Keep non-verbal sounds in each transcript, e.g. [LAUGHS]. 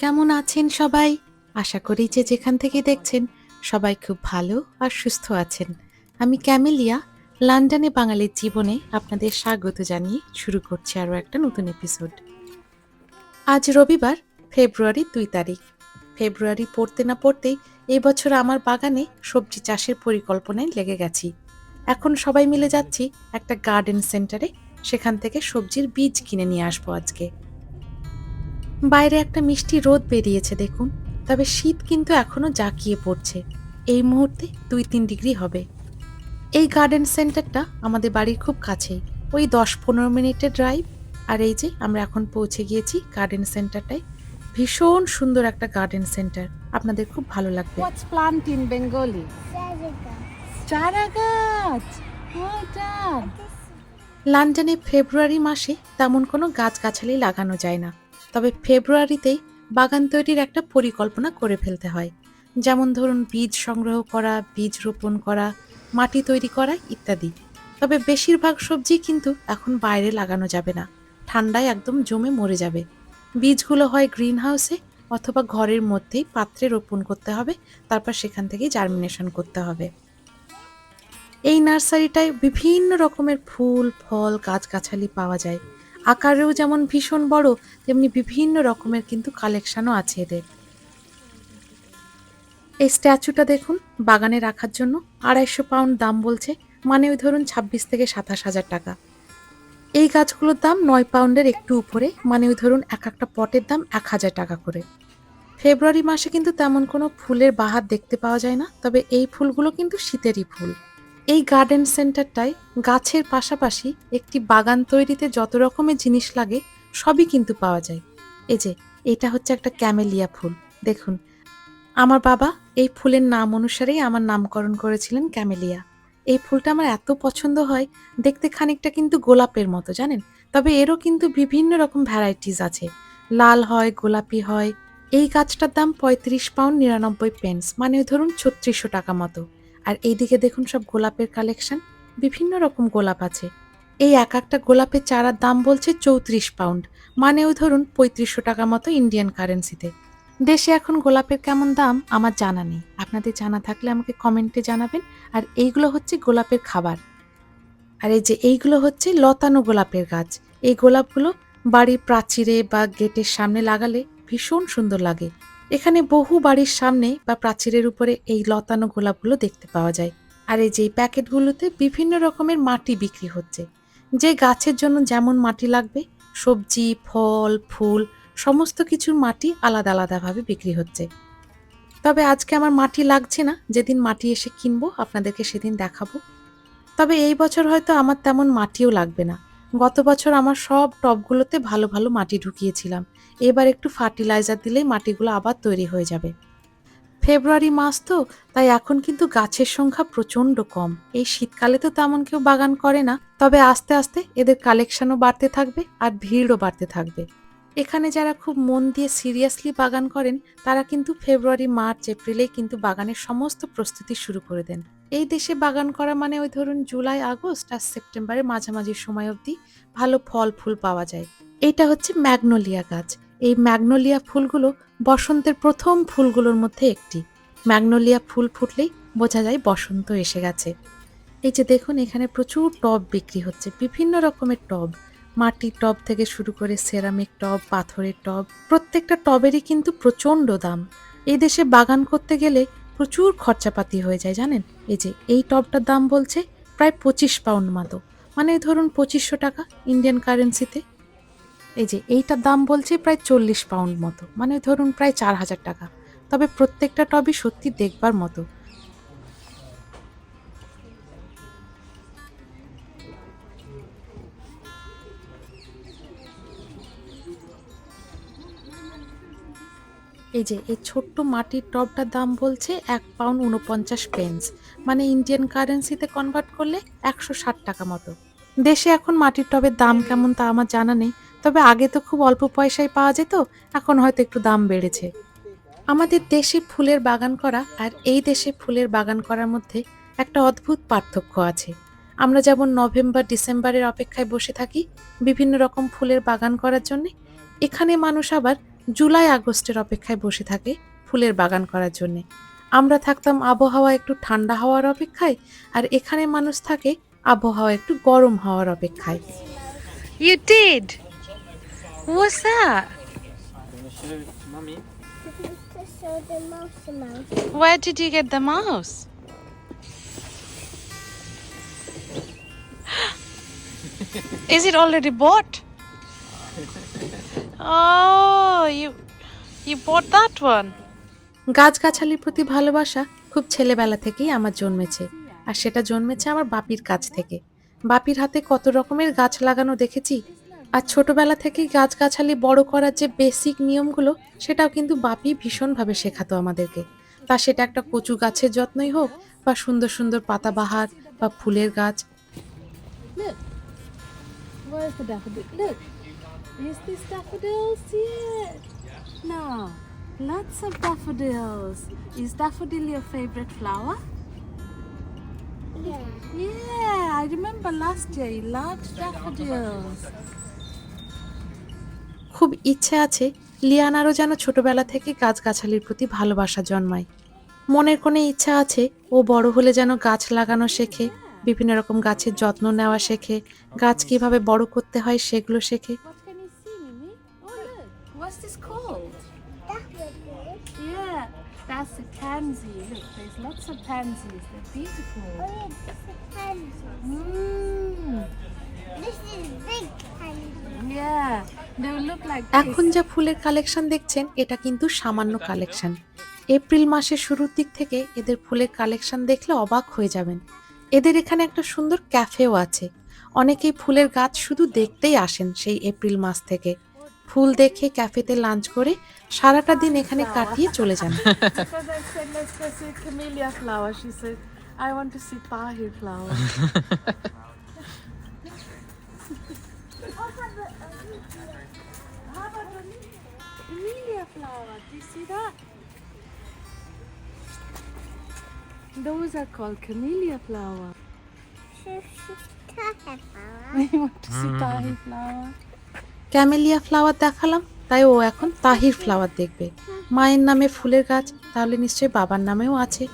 কেমন আছেন সবাই? আশা করি যে যেখান থেকে দেখছেন সবাই খুব ভালো আর সুস্থ আছেন। আমি ক্যামেলিয়া, লন্ডনে বাঙালির জীবনে আপনাদের স্বাগত জানিয়ে শুরু করছি আরও একটা নতুন এপিসোড আজ রবিবার, ফেব্রুয়ারি দুই তারিখ। ফেব্রুয়ারি পড়তে না পড়তেই এবছর আমার বাগানে সবজি চাষের পরিকল্পনায় লেগে গেছি। এখন সবাই মিলে যাচ্ছি একটা গার্ডেন সেন্টারে সেখান থেকে সবজির বীজ কিনে নিয়ে আসব আজকে। বাইরে একটা মিষ্টি রোদ বেরিয়েছে দেখুন তবে শীত কিন্তু এখনও জাঁকিয়ে পড়ছে। এই মুহূর্তে দুই তিন ডিগ্রি হবে। এই গার্ডেন সেন্টারটা আমাদের বাড়ির খুব কাছেই ওই দশ পনেরো মিনিটের ড্রাইভ। আর এই যে আমরা এখন পৌঁছে গিয়েছি গার্ডেন সেন্টারটায়। ভীষণ সুন্দর একটা গার্ডেন সেন্টার। আপনাদের খুব ভালো লাগবে। What's plant in Bengali? চারা গাছ লন্ডনে ফেব্রুয়ারি মাসে তেমন কোনো গাছগাছালি লাগানো যায় না। তবে ফেব্রুয়ারিতেই বাগান তৈরির একটা পরিকল্পনা করে ফেলতে হয়। যেমন ধরুন বীজ সংগ্রহ করা, বীজ রোপণ করা, মাটি তৈরি করা ইত্যাদি। তবে বেশিরভাগ সবজি কিন্তু এখন বাইরে লাগানো যাবে না। ঠান্ডায় একদম জমে মরে যাবে। বীজগুলো হয় গ্রিন হাউসে অথবা ঘরের মধ্যেই পাত্রে রোপণ করতে হবে, তারপর সেখান থেকেই জার্মিনেশন করতে হবে। এই নার্সারিটায় বিভিন্ন রকমের ফুল, ফল, গাছগাছালি পাওয়া যায়। আকারেও যেমন ভীষণ বড়, তেমনি বিভিন্ন রকমের কিন্তু কালেকশনও আছে এদের। এই স্ট্যাচুটা দেখুন, বাগানে রাখার জন্য আড়াইশো পাউন্ড দাম বলছে মানে ওই ধরুন ছাব্বিশ থেকে সাতাশ হাজার টাকা। এই গাছগুলোর দাম নয় পাউন্ডের একটু উপরে মানে ওই ধরুন এক একটা পটের দাম এক হাজার টাকা করে। ফেব্রুয়ারি মাসে কিন্তু তেমন কোনো ফুলের বাহার দেখতে পাওয়া যায় না, তবে এই ফুলগুলো কিন্তু শীতেরই ফুল। এই গার্ডেন সেন্টারটায় গাছের পাশাপাশি একটি বাগান তৈরিতে যত রকমের জিনিস লাগে, সবই কিন্তু পাওয়া যায়। এই যে, এটা হচ্ছে একটা ক্যামেলিয়া ফুল। দেখুন, আমার বাবা এই ফুলের নাম অনুসারেই আমার নামকরণ করেছিলেন ক্যামেলিয়া এই ফুলটা আমার এত পছন্দ হয়, দেখতে খানিকটা কিন্তু গোলাপের মতো, জানেন? তবে এরও কিন্তু বিভিন্ন রকম ভ্যারাইটিস আছে। লাল হয়, গোলাপি হয়। এই গাছটার দাম পঁয়ত্রিশ পাউন্ড নিরানব্বই পেন্স মানে ধরুন ছত্রিশশো টাকা মতো। আর এইদিকে দেখুন সব গোলাপের কালেকশন। বিভিন্ন রকম গোলাপ আছে। এই এক একটা গোলাপের চারার দাম বলছে চৌত্রিশ পাউন্ড। মানে ওই ধরুন পঁয়ত্রিশশো টাকা মতো ইন্ডিয়ান কারেন্সিতে দেশে এখন গোলাপের কেমন দাম আমার জানা নেই। আপনাদের জানা থাকলে আমাকে কমেন্টে জানাবেন। আর এইগুলো হচ্ছে গোলাপের খাবার। আর এই যে এইগুলো হচ্ছে লতানো গোলাপের গাছ। এই গোলাপগুলো বাড়ির প্রাচীরে বা গেটের সামনে লাগালে ভীষণ সুন্দর লাগে। এখানে বহু বাড়ির সামনে বা প্রাচীরের উপরে এই লতানো গোলাপগুলো দেখতে পাওয়া যায়। আর এই যে প্যাকেটগুলোতে বিভিন্ন রকমের মাটি বিক্রি হচ্ছে। যে গাছের জন্য যেমন মাটি লাগবে, সবজি, ফল, ফুল, সমস্ত কিছুর মাটি আলাদা আলাদাভাবে বিক্রি হচ্ছে। তবে আজকে আমার মাটি লাগছে না, যেদিন মাটি এসে কিনবো, আপনাদেরকে সেদিন দেখাবো। তবে এই বছর হয়তো আমার তেমন মাটিও লাগবে না। গত বছর আমার সব টবগুলোতে ভালো ভালো মাটি ঢুকিয়েছিলাম। এবার একটু ফার্টিলাইজার দিলেই মাটিগুলো আবার তৈরি হয়ে যাবে। ফেব্রুয়ারি মাস তো, তাই এখন কিন্তু গাছের সংখ্যা প্রচণ্ড কম। এই শীতকালে তো তেমন কেউ বাগান করে না, তবে আস্তে আস্তে এদের কালেকশনও বাড়তে থাকবে আর ভিড়ও বাড়তে থাকবে। এখানে যারা খুব মন দিয়ে সিরিয়াসলি বাগান করেন, তারা কিন্তু ফেব্রুয়ারি, মার্চ, এপ্রিলেই কিন্তু বাগানের সমস্ত প্রস্তুতি শুরু করে দেন। এই দেশে বাগান করা মানে ওই ধরুন জুলাই, আগস্ট আর সেপ্টেম্বরের মাঝামাঝি সময় অবধি ভালো ফল ফুল পাওয়া যায়। এইটা হচ্ছে ম্যাগনোলিয়া গাছ। এই ম্যাগনোলিয়া ফুলগুলো বসন্তের প্রথম ফুলগুলোর মধ্যে একটি। ম্যাগনোলিয়া ফুল ফুটলেই বোঝা যায় বসন্ত এসে গেছে। এই যে দেখুন, এখানে প্রচুর টব বিক্রি হচ্ছে, বিভিন্ন রকমের টব। মাটির টব থেকে শুরু করে সেরামিক টব, পাথরের টব, প্রত্যেকটা টবেরই কিন্তু প্রচণ্ড দাম। এই দেশে বাগান করতে গেলে প্রচুর খরচাপাতি হয়ে যায়, জানেন? এই যে এই টবটার দাম বলছে প্রায় পঁচিশ পাউন্ড মতো মানে ধরুন পঁচিশশো টাকা ইন্ডিয়ান কারেন্সিতে এই যে এইটার দাম বলছে প্রায় চল্লিশ পাউন্ড মতো। মানে ধরুন প্রায় চার হাজার টাকা। তবে প্রত্যেকটা টবই সত্যি দেখবার মতো। এই যে, এই ছোট্ট মাটির টবটার দাম বলছে এক পাউন্ড উনপঞ্চাশ পেন্স। মানে ইন্ডিয়ান কারেন্সিতে কনভার্ট করলে একশো ষাট টাকা মতো। দেশে এখন মাটির টবের দাম কেমন তা আমার জানা নেই। তবে আগে তো খুব অল্প পয়সায় পাওয়া যেত, এখন হয়তো একটু দাম বেড়েছে। আমাদের দেশে ফুলের বাগান করা আর এই দেশে ফুলের বাগান করার মধ্যে একটা অদ্ভুত পার্থক্য আছে। আমরা যেমন নভেম্বর, ডিসেম্বরের অপেক্ষায় বসে থাকি বিভিন্ন রকম ফুলের বাগান করার জন্যে, এখানে মানুষ আবার জুলাই, আগস্টের অপেক্ষায় বসে থাকে ফুলের বাগান করার জন্যে। আমরা থাকতাম আবহাওয়া একটু ঠান্ডা হওয়ার অপেক্ষায় আর এখানে মানুষ থাকে আবহাওয়া একটু গরম হওয়ার অপেক্ষায়। You did? What's that? Mommy. show the mouse mouse. Where did you get the mouse? Is it already bought? Oh, you you bought that one. গাছগাছালির প্রতি ভালোবাসা খুব ছেলেবেলা থেকেই আমার জন্মেছে আর সেটা জন্মেছে আমার বাপির কাছ থেকে বাপির হাতে কত রকমের গাছ লাগানো দেখেছি আর ছোটবেলা থেকেই গাছগাছালি বড় করার যে বেসিক নিয়মগুলো সেটাও কিন্তু বাপি ভীষণভাবে শেখাতো আমাদেরকে। তা সেটা একটা কচু গাছের যত্নই হোক বা সুন্দর সুন্দর পাতাবাহার বা ফুলের গাছ। Yeah. yeah, I remember last year you loved daffodils. খুব ইচ্ছে আছে লিয়ানারও যেন ছোটবেলা থেকে গাছগাছালির প্রতি ভালোবাসা জন্মায়। মনের কোনো ইচ্ছা আছে ও বড় হলে যেন গাছ লাগানো শেখে বিভিন্ন রকম গাছের যত্ন নেওয়া শেখে গাছ কীভাবে বড় করতে হয় সেগুলো শেখে। এখন যা ফুলের কালেকশন দেখছেন এটা কিন্তু সামান্য কালেকশন এপ্রিল মাসের শুরুর দিক থেকে এদের ফুলের কালেকশন দেখলে অবাক হয়ে যাবেন। এদের এখানে একটা সুন্দর ক্যাফেও আছে। অনেকেই ফুলের গাছ শুধু দেখতেই আসেন সেই এপ্রিল মাস থেকে। ফুল দেখে ক্যাফেতে লাঞ্চ করে সারাটা দিন এখানে কাটিয়ে চলে যান। I want to see tahir flower. [LAUGHS] flower? Do you see that? Those are called camellia flower. I want to see tahir flower. Camellia flower দেখালাম তাই ও এখন তাহির ফ্লাওয়ার দেখবে মায়ের নামে ফুলের গাছ তাহলে নিশ্চয়ই বাবার নামেও আছে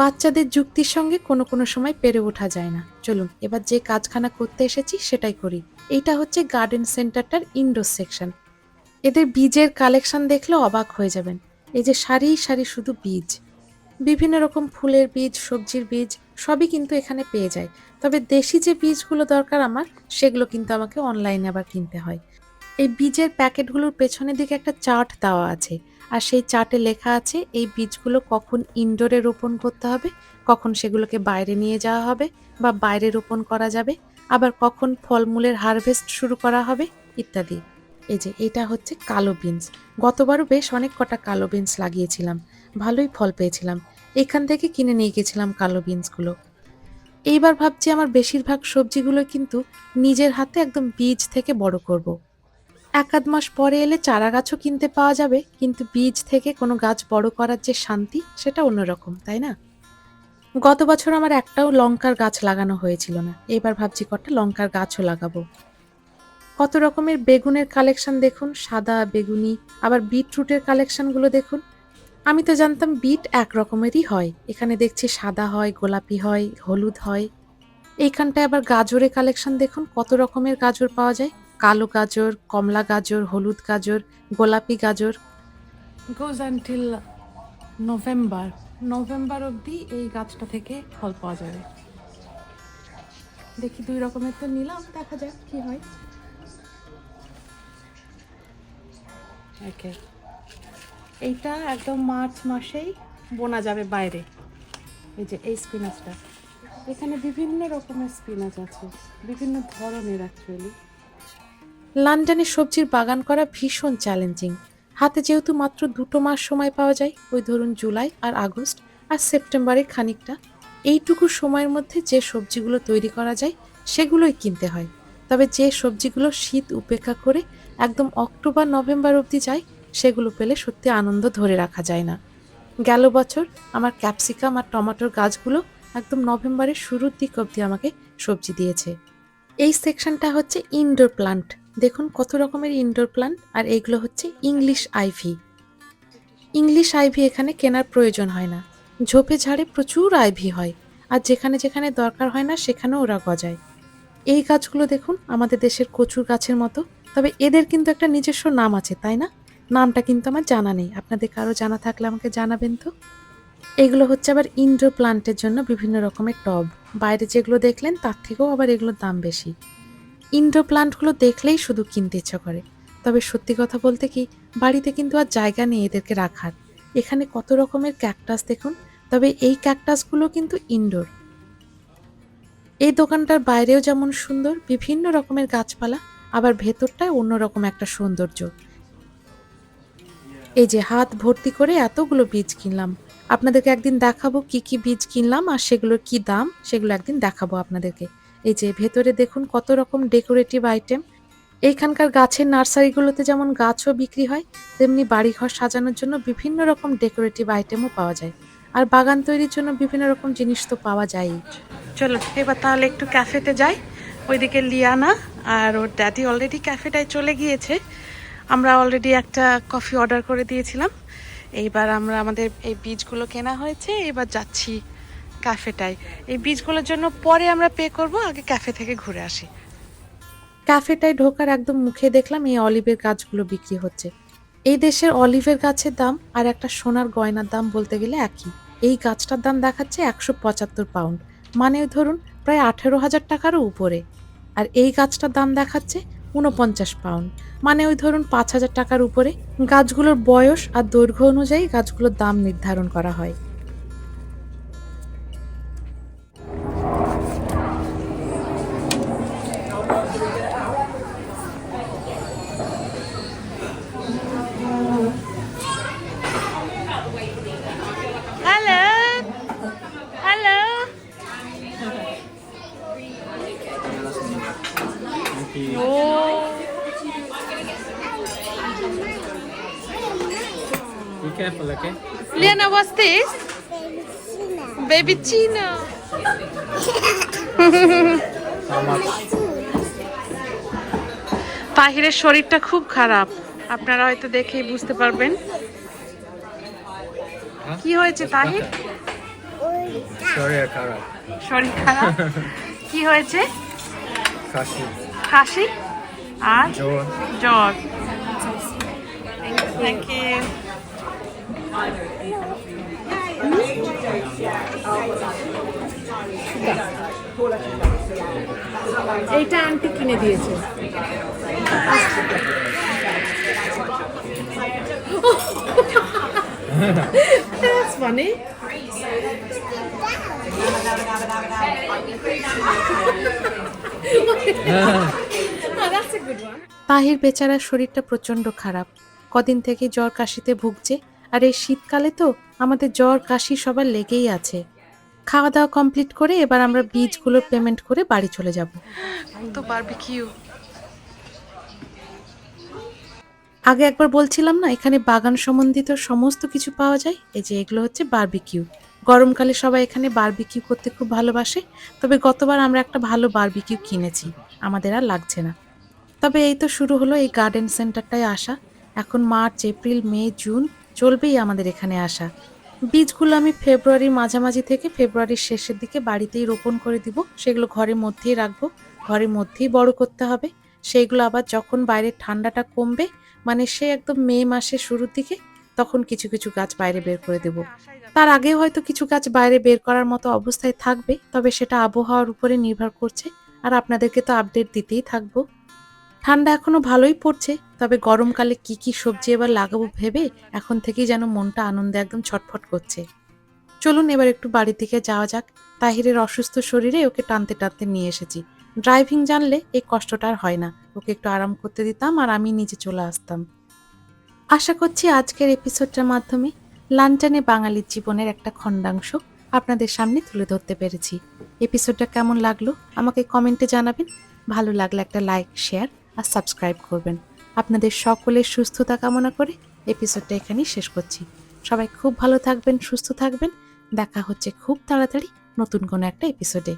বাচ্চাদের যুক্তির সঙ্গে কোনো কোনো সময় পেরে ওঠা যায় না চলুন এবার যে কাজখানা করতে এসেছি সেটাই করি এইটা হচ্ছে গার্ডেন সেন্টারটার ইনডোর সেকশন এদের বীজের কালেকশন দেখলে অবাক হয়ে যাবেন। এই যে সারি সারি শুধু বীজ। বিভিন্ন রকম ফুলের বীজ, সবজির বীজ, সবই কিন্তু এখানে পেয়ে যায়। তবে দেশি যে বীজগুলো দরকার আমার, সেগুলো কিন্তু আমাকে অনলাইনে আবার কিনতে হয়। এই বীজের প্যাকেটগুলোর পেছনের দিকে একটা চার্ট দেওয়া আছে। আর সেই চার্টে লেখা আছে, এই বীজগুলো কখন ইনডোরে রোপণ করতে হবে, কখন সেগুলোকে বাইরে নিয়ে যাওয়া হবে, বা বাইরে রোপণ করা যাবে, আবার কখন ফলমূলের হারভেস্ট শুরু করা হবে, ইত্যাদি। এই যে, এটা হচ্ছে কালো বিনস গতবারও বেশ অনেক কটা কালো বিনস লাগিয়েছিলাম। ভালোই ফল পেয়েছিলাম। এখান থেকে কিনে নিয়ে গেছিলাম কালো বিনসগুলো এইবার ভাবছি আমার বেশিরভাগ সবজিগুলো কিন্তু নিজের হাতে একদম বীজ থেকে বড় করব। এক আধ মাস পরে এলে চারা গাছও কিনতে পাওয়া যাবে, কিন্তু বীজ থেকে কোনো গাছ বড় করার যে শান্তি, সেটা অন্যরকম, তাই না? গত বছর আমার একটাও লঙ্কার গাছ লাগানো হয়েছিল না। এবার ভাবছি কটা লঙ্কার গাছও লাগাবো। কত রকমের বেগুনের কালেকশন দেখুন, সাদা, বেগুনি, আবার বিটরুটের কালেকশনগুলো দেখুন। আমি তো জানতাম বিট এক রকমেরই হয়। এখানে দেখছি সাদা হয়, গোলাপি হয়, হলুদ হয়। এইখানটায় আবার গাজরের কালেকশন দেখুন, কত রকমের গাজর পাওয়া যায়। কালো গাজর, কমলা গাজর, হলুদ গাজর, গোলাপি গাজর। Goes until নভেম্বর নভেম্বর অবধি এই গাছটা থেকে ফল পাওয়া যাবে। দেখি দুই রকমের তো নিলাম, দেখা যাক কি হয়। ওকে এইটা একদম মার্চ মাসেই বোনা যাবে বাইরে। এই যে এই স্পিনাচটা এখানে বিভিন্ন রকমের স্পিনাচ আছে। বিভিন্ন ধরনের অ্যাকচুয়ালি লন্ডনে সবজির বাগান করা ভীষণ চ্যালেঞ্জিং হাতে যেহেতু মাত্র দুটো মাস সময় পাওয়া যায়, ওই ধরুন জুলাই আর আগস্ট আর সেপ্টেম্বরে খানিকটা, এইটুকু সময়ের মধ্যে যে সবজিগুলো তৈরি করা যায়, সেগুলোই কিনতে হয়। তবে যে সবজিগুলো শীত উপেক্ষা করে একদম অক্টোবর, নভেম্বর অবধি যায় সেগুলো পেলে সত্যি আনন্দ ধরে রাখা যায় না। গেল বছর আমার ক্যাপসিকাম আর টমেটোর গাছগুলো একদম নভেম্বরের শুরুর দিক অবধি আমাকে সবজি দিয়েছে। এই সেকশনটা হচ্ছে ইনডোর প্লান্ট। দেখুন কত রকমের ইনডোর প্লান্ট আর এইগুলো হচ্ছে ইংলিশ আইভি। ইংলিশ আইভি এখানে কেনার প্রয়োজন হয় না। ঝোপে ঝাড়ে প্রচুর আইভি হয় আর যেখানে যেখানে দরকার হয় না সেখানেও ওরা গজায়। এই গাছগুলো দেখুন আমাদের দেশের কচুর গাছের মতো। তবে এদের কিন্তু একটা নিজস্ব নাম আছে, তাই না? নামটা কিন্তু আমার জানা নেই। আপনাদের কারও জানা থাকলে আমাকে জানাবেন তো? এগুলো হচ্ছে আবার ইনডোর প্লান্টের জন্য বিভিন্ন রকমের টব। বাইরে যেগুলো দেখলেন, তার থেকেও আবার এগুলোর দাম বেশি। ইনডোর প্লান্টগুলো দেখলেই শুধু কিনতে ইচ্ছা করে। তবে সত্যি কথা বলতে কি, বাড়িতে কিন্তু আর জায়গা নেই এদেরকে রাখার। এখানে কত রকমের ক্যাকটাস দেখুন, তবে এই ক্যাকটাসগুলো কিন্তু ইনডোর। এই দোকানটার বাইরেও যেমন সুন্দর, বিভিন্ন রকমের গাছপালা আবার ভেতরটায় অন্যরকম একটা সৌন্দর্য। এই যে হাত ভর্তি করে এতগুলো বীজ কিনলাম। আপনাদেরকে একদিন দেখাবো কি কি বীজ কিনলাম আর সেগুলোর কি দাম, সেগুলো একদিন দেখাবো আপনাদেরকে। এই যে ভেতরে দেখুন কত রকম ডেকোরেটিভ আইটেম এইখানকার গাছের নার্সারিগুলোতে যেমন গাছও বিক্রি হয়, তেমনি বাড়িঘর সাজানোর জন্য বিভিন্ন রকম ডেকোরেটিভ আইটেমও পাওয়া যায়। আর বাগান তৈরির জন্য বিভিন্ন রকম জিনিস তো পাওয়া যায়ই। চলো এবার তাহলে একটু ক্যাফেতে যাই। ওইদিকে লিয়ানা আর ওর ড্যাডি অলরেডি ক্যাফেটায় চলে গিয়েছে। আমরা অলরেডি একটা কফি অর্ডার করে দিয়েছিলাম। এইবার আমরা আমাদের এই বীজগুলো কেনা হয়েছে এবার যাচ্ছি ক্যাফেটায় এই বীজগুলোর জন্য পরে আমরা পে করব, আগে ক্যাফে থেকে ঘুরে আসি। ক্যাফেটায় ঢোকার একদম মুখে দেখলাম এই অলিভের গাছগুলো বিক্রি হচ্ছে। এই দেশের অলিভের গাছের দাম আর একটা সোনার গয়নার দাম বলতে গেলে একই। এই গাছটার দাম দেখাচ্ছে একশো পঁচাত্তর পাউন্ড মানে ধরুন, প্রায় আঠেরো হাজার টাকারও উপরে। আর এই গাছটার দাম দেখাচ্ছে উনপঞ্চাশ পাউন্ড। মানে ওই ধরুন পাঁচ হাজার টাকার উপরে গাছগুলোর বয়স আর দৈর্ঘ্য অনুযায়ী গাছগুলোর দাম নির্ধারণ করা হয়। Be careful, okay? Liana, what's this? Baby Chino. তাহিরের শরীরটা খুব খারাপ আপনারা হয়তো দেখেই বুঝতে পারবেন? কি হয়েছে তাহির. শরীর খারাপ কি হয়েছে. কাশি আর Joe. জ্বর থ্যাংক ইউ এইটা আন্টি কিনে দিয়েছে That's funny. [LAUGHS] that's a good one. Tahir বেচারার শরীরটা প্রচণ্ড খারাপ। কদিন থেকে জ্বর কাশিতে ভুগছে আর এই শীতকালে তো আমাদের জ্বর কাশি সবার লেগেই আছে। খাওয়া দাওয়া কমপ্লিট করে এবার আমরা বীজগুলো পেমেন্ট করে বাড়ি চলে যাব। তো বারবিকিউ আগে একবার বলছিলাম না এখানে বাগান সম্বন্ধিত সমস্ত কিছু পাওয়া যায়? এই যে এগুলো হচ্ছে বারবিকিউ গরমকালে সবাই এখানে বারবিকিউ করতে খুব ভালোবাসে। তবে গতবার আমরা একটা ভালো বারবিকিউ কিনেছি, আমাদের আর লাগছে না। তবে এই তো শুরু হলো এই গার্ডেন সেন্টারটায় আসা। এখন মার্চ, এপ্রিল, মে, জুন চলবেই আমাদের এখানে আসা। বীজগুলো আমি ফেব্রুয়ারির মাঝামাঝি থেকে ফেব্রুয়ারির শেষের দিকে বাড়িতেই রোপণ করে দিব। সেগুলো ঘরের মধ্যেই রাখব, ঘরের মধ্যেই বড় করতে হবে। সেইগুলো আবার যখন বাইরের ঠান্ডাটা কমবে মানে সে একদম মে মাসের শুরুর দিকে তখন কিছু কিছু গাছ বাইরে বের করে দেব। তার আগে হয়তো কিছু গাছ বাইরে বের করার মতো অবস্থায় থাকবে তবে সেটা আবহাওয়ার উপরে নির্ভর করছে আর আপনাদেরকে তো আপডেট দিতেই থাকব। ঠান্ডা এখনও ভালোই পড়ছে তবে গরমকালে কি কি সবজি এবার লাগাবো ভেবে এখন থেকেই যেন মনটা আনন্দে একদম ছটফট করছে। চলুন এবার একটু বাড়ির দিকে যাওয়া যাক। তাহিরের অসুস্থ শরীরে ওকে টানতে টানতে নিয়ে এসেছি। ড্রাইভিং জানলে এই কষ্টটা আর হয় না। ওকে একটু আরাম করতে দিতাম আর আমি নিজে চলে আসতাম। আশা করছি আজকের এপিসোডটার মাধ্যমে লান্টানে বাঙালির জীবনের একটা খণ্ডাংশ আপনাদের সামনে তুলে ধরতে পেরেছি। এপিসোডটা কেমন লাগল আমাকে কমেন্টে জানাবেন। ভালো লাগলে একটা লাইক শেয়ার আর সাবস্ক্রাইব করবেন। আপনাদের সকলের সুস্থতা কামনা করে এপিসোডটা এখানেই শেষ করছি। সবাই খুব ভালো থাকবেন, সুস্থ থাকবেন। দেখা হচ্ছে খুব তাড়াতাড়ি নতুন কোনো একটা এপিসোডে